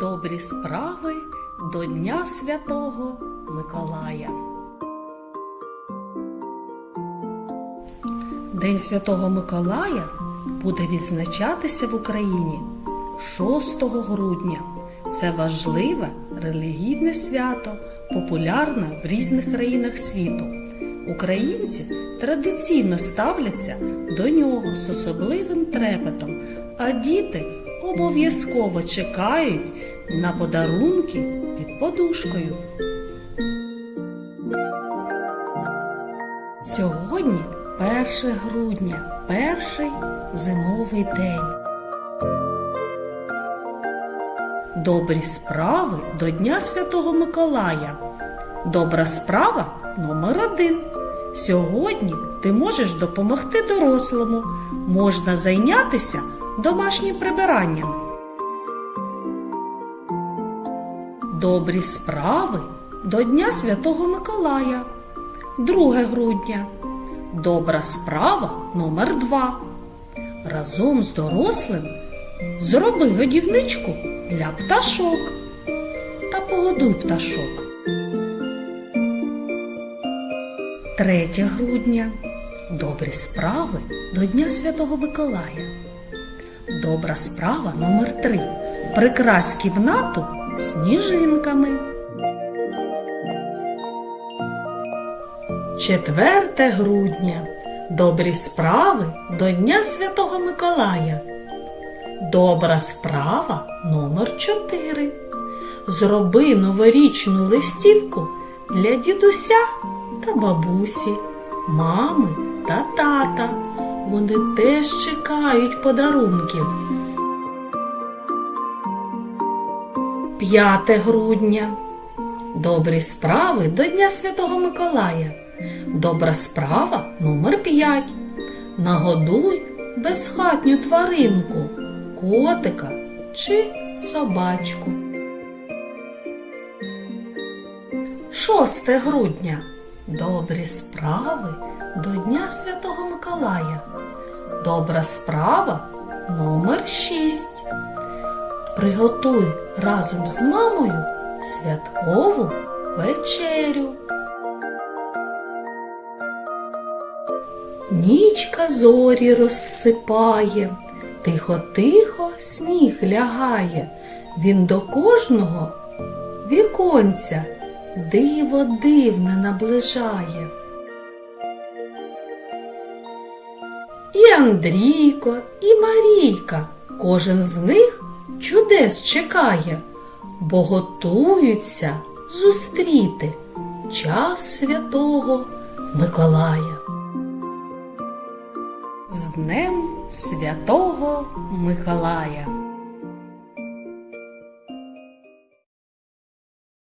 Добрі справи до Дня Святого Миколая. День Святого Миколая буде відзначатися в Україні 6 грудня. Це важливе релігійне свято, популярне в різних країнах світу. Українці традиційно ставляться до нього з особливим трепетом, а діти обов'язково чекають на подарунки під подушкою. Сьогодні 1 грудня, перший зимовий день. Добрі справи до Дня Святого Миколая. Добра справа номер один. Сьогодні ти можеш допомогти дорослому. Можна зайнятися домашнім прибиранням. Добрі справи до Дня Святого Миколая. 2 грудня. Добра справа номер 2 Разом з дорослим зроби годівничку для пташок та погодуй пташок. 3 грудня. Добрі справи до Дня Святого Миколая. Добра справа номер 3 Прикрась кімнату сніжинками. 4 грудня. Добрі справи до Дня Святого Миколая. Добра справа номер 4 Зроби новорічну листівку для дідуся та бабусі, мами та тата. Вони теж чекають подарунків. 5 грудня. Добрі справи до Дня Святого Миколая. Добра справа номер 5 Нагодуй безхатню тваринку, котика чи собачку. 6 грудня. Добрі справи до Дня Святого Миколая. Добра справа номер 6 Приготуй разом з мамою святкову вечерю. Нічка зорі розсипає, тихо-тихо сніг лягає. Він до кожного віконця диво дивне наближає. І Андрійко, і Марійка, кожен з них чудес чекає, бо готуються зустріти час святого Миколая. З Днем Святого Миколая!